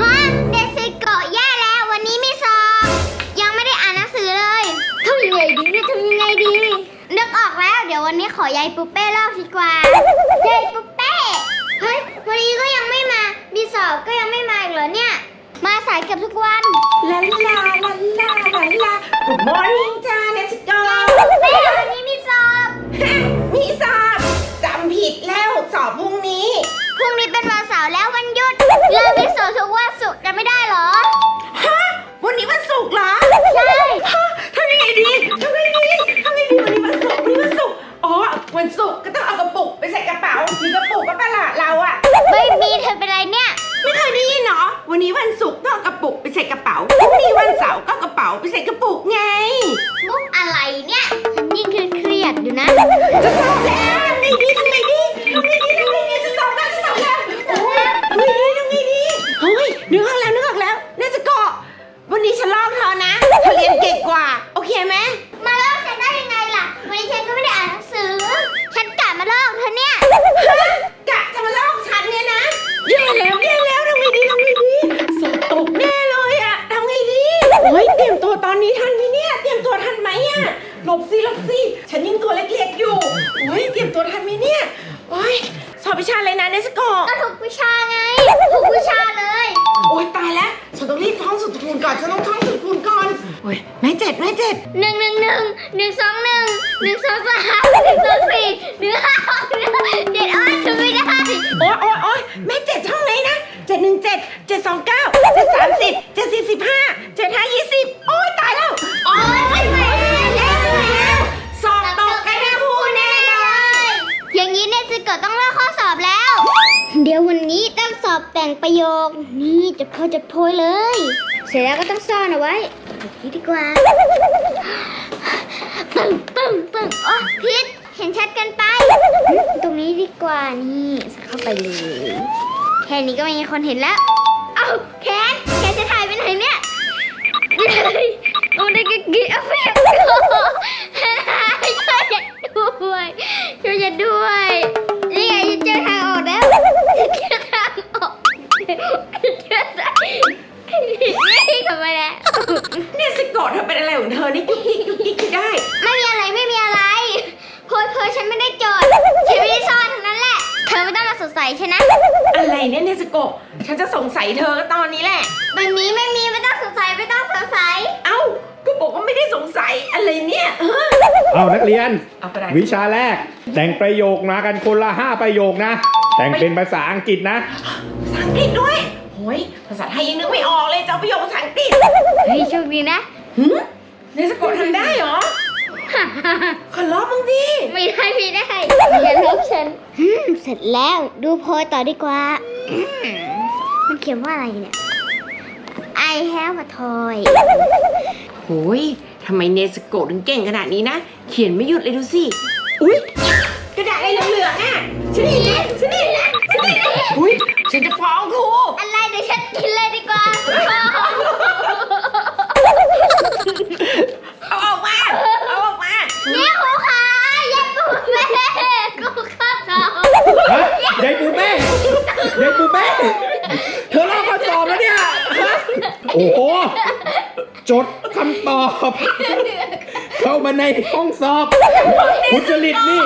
ฮะเดซิโกะแย่แล้ววันนี้มีสอบ ยังไม่ได้อ่านหนังสือเลยทำยังไงดีเนี่ยทำยังไงดี นึกออกแล้ว เดี๋ยววันนี้ขอยายปุ๊เป้เล่าดีกว่ายายปุ๊เป้เฮ้ยวันนี้ก็ยังไม่มา มีสอบก็ยังไม่มาอีกเหรอเนี่ย มาสายเกือบทุกวัน ลาลาลาลาลาลา Good morning จ้าเนสโกเป้วันนี้มีสอบ ไง มุกอะไรเนี่ยฉันยิ่งเครียดๆอยู่นะ จะสอบแล้ว ร็จแล้วก็ต้องซ่อนเอาไว้แบบนี้ดีกว่าปึ้งปึ้งปึ้งอ๋อพิษเห็นชัดเกันไป ตรงนี้ดีกว่านี่ใส่เข้าไปเลยแค่นี้ก็ไม่มีคนเห็นแล้ว เอ้าแคนแคนจะถ่ายไปไหนเนี่ยเฮ้ยโอ้ได้กกี้เอาไปช่วยฉันด้วยช่วยฉันด้วย นี่กลับมาแล้วเนี่ยสะกดเธอเป็นอะไรของเธอนี่ยุกยิกยุกยิกอยู่ได้ ไม่มีอะไรไม่มีอะไรโพยเพยฉันไม่ได้โจทย์ฉันไม่ได้ซ่อนทั้งนั้นแหละ เธอไม่ต้องมาสงสัยฉันนะอะไรเนี่ยเนี่ยสะกดฉันจะสงสัยเธอก็ตอนนี้แหละวันนี้ไม่มีไม่ต้องสงสัยไม่ต้องสงสัย เอ้าก็บอกว่าไม่ได้สงสัยอะไรเนี่ยเออเอานักเรียน เอาไปไหนวิชาแรก แต่งประโยคมากันคนละห้าประโยคนะ แต่งเป็นภาษาอังกฤษนะ ภาษาอังกฤษด้วยโอ้ยภาษาไท ยยังนึกไม่ออกเลยจะเอาประโยคภาษาอังกฤษเฮ้ยโชคดีนะ หืมในสะกดทำได้เหรอ ขอลอบบ้างดิไม่ได้ไม่ได้อย่าลบฉันอืมเสร็จแล้วดูโพยต่อดีกว่าอืมมันเขียนว่าอะไรเนี่ย I have a toy โอ้ยทำไมเนสโกะถึงเก่งขนาดนี้นะ เขียนไม่หยุดเลยดูสิ อุ้ยกระดาษอะไรเหลืองๆอะฉันเห็นแล้วฉันเห็นแล้วฉันเห็นแล้วอุ้ย ฉันจะฟ้องครูอะไรเดี๋ยวฉันกินเลยดีกว่าเอาออกมาเอาออกมาเนี่ยครูคะยายปูแม่ครูคะสอบฮะยายปูเป้ยายปูเป้เธอลอกข้อสอบแล้วเนี่ยฮะโอ้โหจดคำตอบเข้า มาในห้องสอบคุณจริตนี่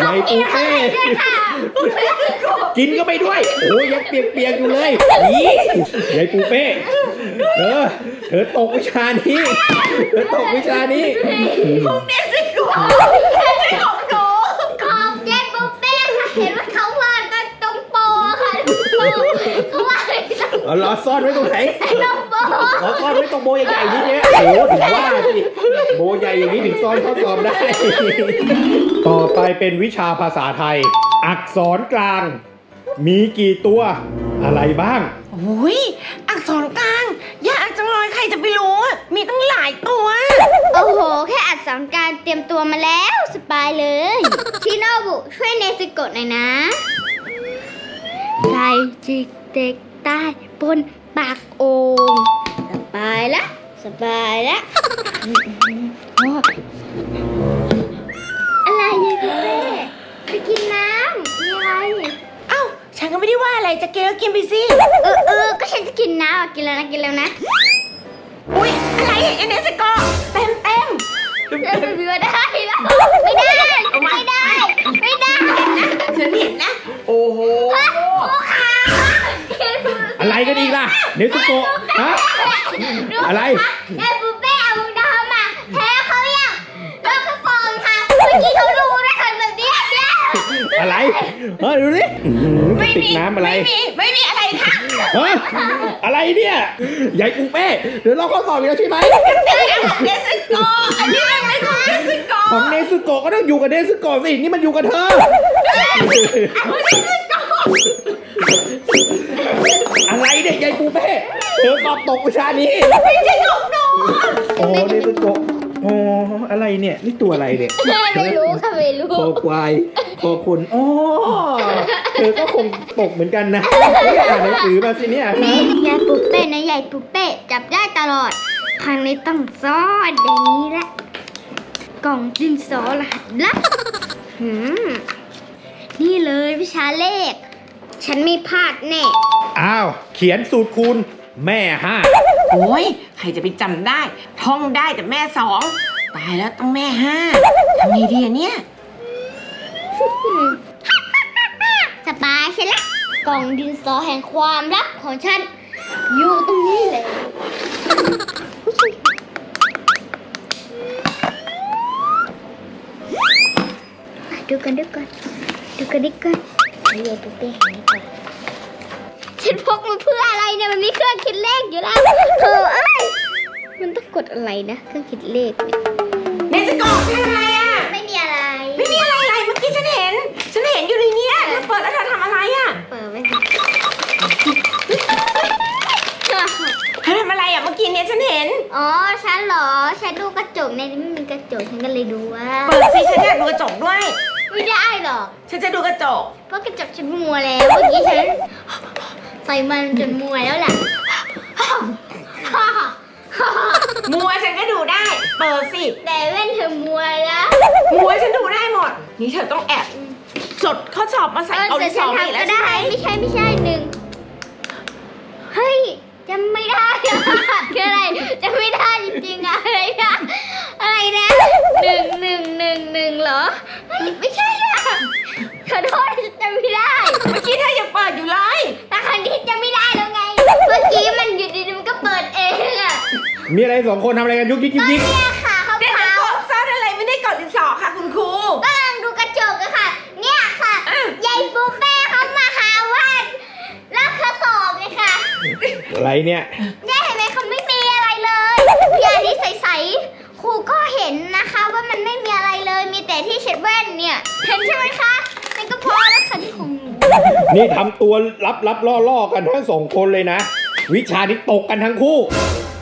ยายปูเป้กินก็ไปด้วย โอ้ยยังเปียกๆอยู่เลยนี่ยายปูเป้เออเธอตกวิชานี้เธอตกวิชานี้เนสโกะไม่ใช่ของหนู ขอบยายปูเป้ค่ะเห็นว่าเขาวาดกันตรงโปค่ะโปเขาวาดกันตรง เอาล้อซ่อนไว้ตรงไหนโปล้อซ่อนไว้ตรงโบใหญ่ๆนี่เนี่ยโอ้โหถึงว่าสิโบใหญ่อย่างนี้ถึงซ่อนข้อสอบได้ ต่อไปเป็นวิชาภาษาไทย อักษรกลาง มีกี่ตัวอะไรบ้างโอ้ยอักษรกลางยากจังเลยใครจะไปรู้อะมีตั้งหลายตัว โอ้โห แค่อัดสองการเตรียมตัวมาแล้วสบายเลย ชิโนบุช่วยเนสโกะหน่อยนะไก่จิกเด็ก ใต้บนปากโอ่งสบายละ สบายละ อะไรยายพี่เป้ไปกินน้ำมีอะไร เอ้าฉก็ไม่ได้ว่าอะไรจะกินก็กินไปสิ เออเออก็ฉันจะกินนะกินแล้วนะกินแล้วนะ อุ้ยอะไรอะเอเนสโกเต็มเต็ม ไม่ได้แล้วไม่ได้ กันอีกล่ะเนสโกะฮะอะไร แม่ปูเป้เอาดาวมาแพ้เขายังแล้วก็ฟองค่ะเมื่อกี้เขาดูนะคะแบบนี้เนี่ยอะไรเฮ้ยดูดิอื้อหือกระติกน้ำอะไร ไม่มีไม่มีอะไรค่ะเฮ้ยอะไรเนี่ยยายปูเป้เดี๋ยวเราข้อสอบอีกแล้วใช่ไหมเนสโกอันนี้มันไม่ของเนสโกของเนซึโกะก็ต้องอยู่กับเนซึโกะสินี่มันอยู่กับเธออะไรเนี่ ยยายปูเป้เธอสอบตกวิชานี้ ไม่ใช่ของหนูโอ้เนซึโกะโอ้อะไรเนี่ย นี่ตัวอะไรเนี่ยไม่รู้ค่ะไม่รู้คอควายคอคนอ๋อเธอก็คงตกเหมือนกันนะไม่ได้อ่านหนังสือมาสิเนี่ยนี่ยายปูเป้นะยายปูเป้จับได้ตลอด ครั้งนี้ต้องซ่อนอย่างนี้แหละ กล่องดินสอรหัสลับหืมนี่เลยวิชาเลข ฉันไม่พลาดแน่ อ้าว เขียนสูตรคูณแม่ห้าโอ้ยใครจะไปจำได้ ท่องได้แต่แม่สองตายแล้วต้องแม่ห้าทำไงดีอะเนี่ย สบายใช่ละกล่องดินสอแห่งความลับของฉัน อยู่ตรงนี้เลยอะดูกันดูกันดูกันดีกันเอา ยายปุ๊เป้หายก่อนฉันพกมาเพื่ออะไรเนี่ยมันมีเครื่องคิดเลขอยู่แล้วเธอเอ้ยมันต้องกดอะไรนะเครื่องคิดเลขเนี่ยเนสโกทำอะไรอะ ไม่มีอะไรไม่มีอะไรอะไรเมื่อกี้ฉันเห็น ฉันเห็นอยู่ในเนี้ยเธอเปิดแล้วเธอทำอะไรอะ เปิดไว้ค่ะเธอทำอะไรอะเมื่อกี้เนี่ยฉันเห็น อ๋อฉันเหรอฉันดูกระจกในนี้มันมีกระจกฉันก็เลยดูว่า เปิดสิฉันอยากดูกระจกด้วย ไม่ได้หรอก ฉันจะดูกระจก เพราะกระจกฉันมัวแล้ว เมื่อกี้ฉันใส่มันจนมัวแล้วล่ะมัวฉันก็ดูได้ เปิดสิ แต่แว่นเธอมัวแล้วมัวฉันดูได้หมด นี่เธอต้องแอบจดข้อสอบมาใส่เออเอาแต่ดินสฉัอนมาอีกทำแล้ก็วใช่ได้ไหมไม่ใช่ไม่ใช่หนึ่ง ปิดอยู่เลยแต่ครั้งนี้จะไม่ได้แล้วไง เมื่อกี้มันหยุดดีๆมันก็เปิดเองอะมีอะไรสองคนทำอะไรกันยุกยิกยิกยิกเนี่ยค่ะเขาเด็กเผาจะกดซ่อนอะไรไม่ได้กดดินสอค่ะคุณครู กำลังดูกระจกอะค่ะ เนี่ยค่ะอะ ยายปูเป้เขามาหาว่าแล้วข้อสอบเลยค่ะ อะไรเนี่ย นี่ทำตัวลับลับล่อล่อๆกันทั้งสองคนเลยนะ วิชานี้ตกกันทั้งคู่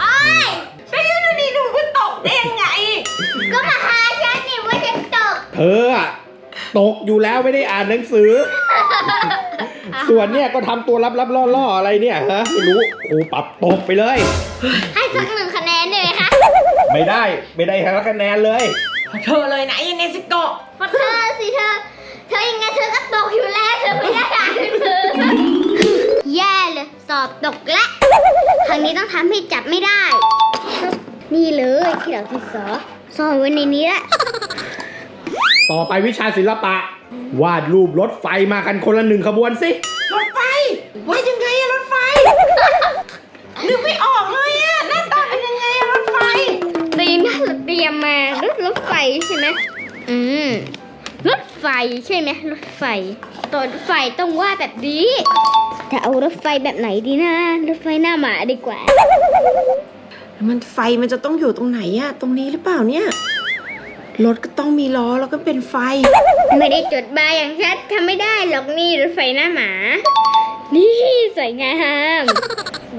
โอ้ยไม่รู้ดูดิดูมันตกได้ยังไง ก็มาหาฉันนี่ว่าฉันตกเธออะตกอยู่แล้วไม่ได้อ่านหนังสือ ส่วนเนี่ยก็ทำตัวลับลับล่อล่อๆอะไรเนี่ยฮะไม่รู้ครูปรับตกไปเลย ให้สักหนึ่งคะแนนได้ไหมคะไม่ได้ไม่ได้ทั้งคะแนนเลย เธอเลยนะไอ้เนสโกะ เพราะเธอสิเธอ เธอยังไงเธอก็ตกอยู่แล้วเธอไม่ได้อ่านหนังสือแย่เลยสอบตกแล้วครั้งนี้ต้องทำให้จับไม่ได้ นี่เลยที่เราที่สอซ่อนไว้ในนี้แหละต่อไปวิชาศิลปะ วาดรูปรถไฟมากันคนละหนึ่งขบวนสิ รถไฟว่ายังไงอะรถไฟ นึกไม่ออกเลยอะหน้าตาเป็นยังไงอะรถไฟ ตีน่าจะเตรียมมารถรถไฟใช่ไหมอืม รถไฟใช่ไหมรถไฟตัวรถไฟต้องวาดแบบนี้แต่เอารถไฟแบบไหนดีนะ รถไฟหน้าหมาดีกว่า มันไฟมันจะต้องอยู่ตรงไหนอะตรงนี้หรือเปล่าเนี่ยรถก็ต้องมีล้อแล้วก็เป็นไฟ ไม่ได้จดมาอย่างชัดทำไม่ได้หรอกนี่รถไฟหน้าหมา นี่สวยงาม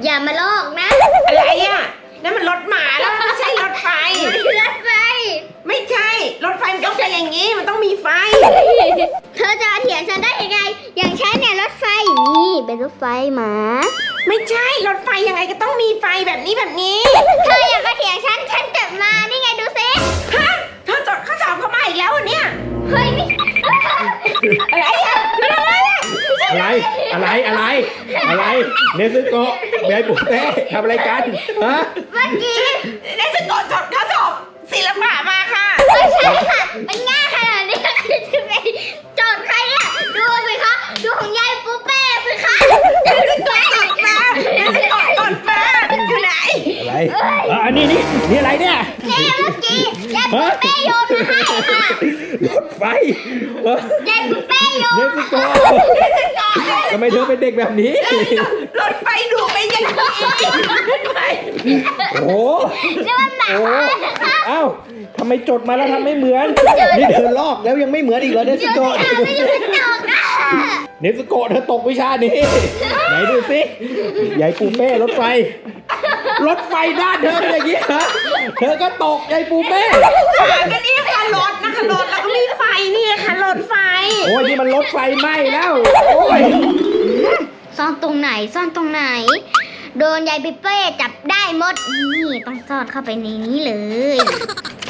อย่ามาลอกนะอะไรอะนั่นมันรถหมาแล้วมันไม่ใช่รถไฟมันคือรถ ไฟไม่ใช่ รถไฟมันต้องเป็นอย่างนี้ มันต้องมีไฟ เธอจะมาเถียงฉันได้ยังไง อย่างฉันเนี่ยรถไฟนี่เป็นรถไฟหมา ไม่ใช่ รถไฟยังไงก็ต้องมีไฟแบบนี้แบบนี้ เธออย่ามาเถียงฉัน ฉันจดมานี่ไงดูสิฮะ เธอจดข้อสอบเข้ามาอีกแล้วเหรอเนี่ย เฮ้ยนี่อะไรอะเธอทำอะไรอะไม่ใช่อะไร อะไร อะไร อะไร เนซึโกะยายปูเป้ทำอะไรกัน ฮะ เมื่อกี้ได้สกอตจดข้อสอบ ศิลปะมาค่ะ ไม่ใช่ค่ะ มันง่ายขนาดนี้ใครจะไปโจทย์ใครเนี่ยดูสิคะ ดูของยายปุ๊เป้สิคะยายปุ๊เป้มาได้สกอตจดมาอยู่ไหน อะไรอะอันนี้นี่นี่อะไรเนี่ยนี่เมื่อกี้ยายปุ๊เป้โยนมาให้ค่ะ รถไฟเอ้ยยายปุ๊เป้โยเนนซึโกะทำไมเธอเป็นเด็กแบบนี้ รถไฟดูเป็นอยังไงรถไฟโอ้โหนี่มันหมาโอ้โหนะคะเอ้าทำไมจดมาแล้วทำไม่เหมือน นี่เธอลอกแล้วยังไม่เหมือนอีกเหรอเนซึโกะไม่อยู่ในจอกนะเนซึโกะเธอตกวิชานี้ ไหนดูสิยายปูเป้รถไฟ รถไฟด้านเธอเป็นอย่างนี้เหรอเธอก็ตกยายปูเป้ ก็นี่ค่ะรถนะคะรถแล้วก็มีไฟนี่ค่ะรถไฟ โอ้ยนี่มันรถไฟไหม้แล้ว โอ้ยซ่อนตรงไหนซ่อนตรงไหน โดนยายปิ๊เป้จับได้หมด นี่ต้องซ่อนเข้าไปในนี้เลย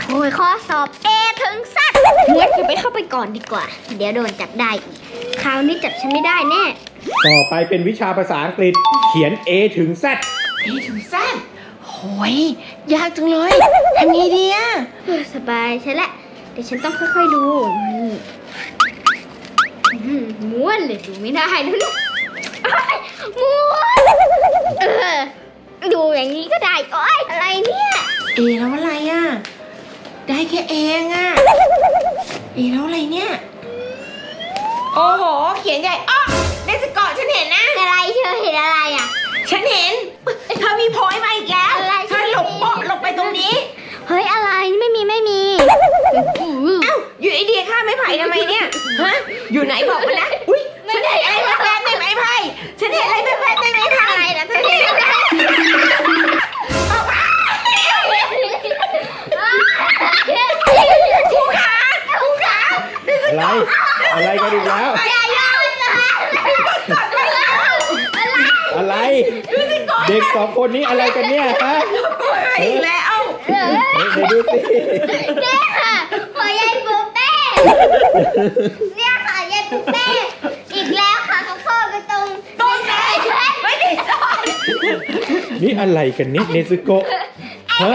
โอ้ยข้อสอบเอถึงสัตว์งั้นจะไปเข้าไปก่อนดีกว่า เดี๋ยวโดนจับได้อีกคราวนี้จับฉันไม่ได้แน่ต่อไปเป็นวิชาภาษาอังกฤษ เขียน A ถึง Z เฮ้ยถึงสั้นโหยยากจังเลยทำไงดีอะ เออสบายใช่แหละเดี๋ยวฉันต้องค่อยๆดูนี่อื้อหือ ม้วนเลยดูไม่ได้ดูนี่อ้ายม้วนเออดูอย่างนี้ก็ได้โอ๊ยอะไรเนี่ย เอแล้วอะไรอะได้แค่เองอะเอแล้วอะไรเนี่ย โอ้โห เขียนใหญ่อ้อได้สกอตฉันเห็นนะ อะไรเธอเห็นอะไรอะ ฉันเห็น เธอมีโพยมาอีกแล้วอะไรเธอหลบโปะหลบไปตรงนี้ เฮ้ยอะไรไม่มีไม่มีเอยู่ไอเดียข้าไม้ไผ่ทำไมเนี่ยฮะอยู่ไหนบอกมานะอุ้ยฉันเห็นอะไรแวบๆในไม้ไผ่ฉันเห็นอะไรแวบๆในไม้ไผ่อะไรนะเธอเห็นอะไรครูขาครูขาอะไร อะไรกันอีกแล้วอย่าโยนนะอะไร เด็กสองคนนี้อะไรกันเนี่ยฮะโอ้ยอีกแล้วเฮ้ยไหนดูสิ เนี่ยค่ะ เนี่ยค่ะยายปูเป้อีกแล้วค่ะเขาโค้ไปตรงตรงไหนไม่ได้สอนนี่อะไรกันเนี่ยเนซึโกะฮะ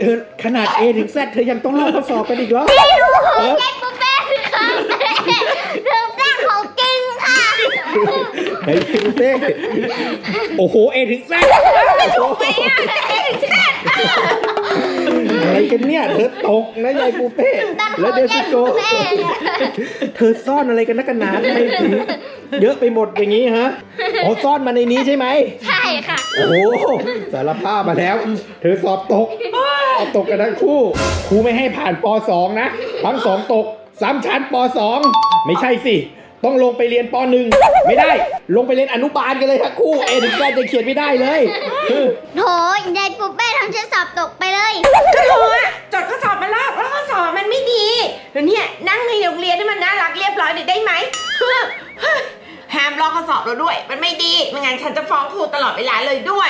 เธอขนาด A ถึง Z เธอยังต้องลอกข้อสอบกันอีกเหรอไม่รู้ของยายปูเป้ค่ะเรื่องแรกของจริงค่ะไหนดูสิโอ้โห A ถึง Z โอ้โหอะ ไรกันเนี่ยเธอตกนะยายปูเป้แล้วเดซิโกะเธอซ่อนอะไรกันนักกันหนาทำไมถึงเยอะไปหมดอย่างนี้ฮะอ๋อซ่อนมาในนี้ใช่ไหมใช่ค่ะ โอ้โหสารภาพมาแล้ว เธอสอบตกสอบตกกันทั้งคู่ครูไม่ให้ผ่านป .2 นะทั้งสองตกซ้ำชั้นป .2 ไม่ใช่สิ ต้องลงไปเรียนป .1 ไม่ได้ ลงไปเรียนอนุบาลกันเลยทั้งคู่เอถึงแจะเขียนไม่ได้เลยโถยายปูเป้ทำฉันสอบตกไปเลยก็รู้อะจดข้อสอบมาลอกแล้วข้อสอบมันไม่ดีแล้วเนี่ยนั่งในโรงเรียนให้มันน่ารักเรียบร้อยหน่อยได้ไหมเฮ้อเฮ้อห้ามลอกข้อสอบเราด้วย มันไม่ดีไม่งั้นฉันจะฟ้องครูตลอดเวลาเลยด้วย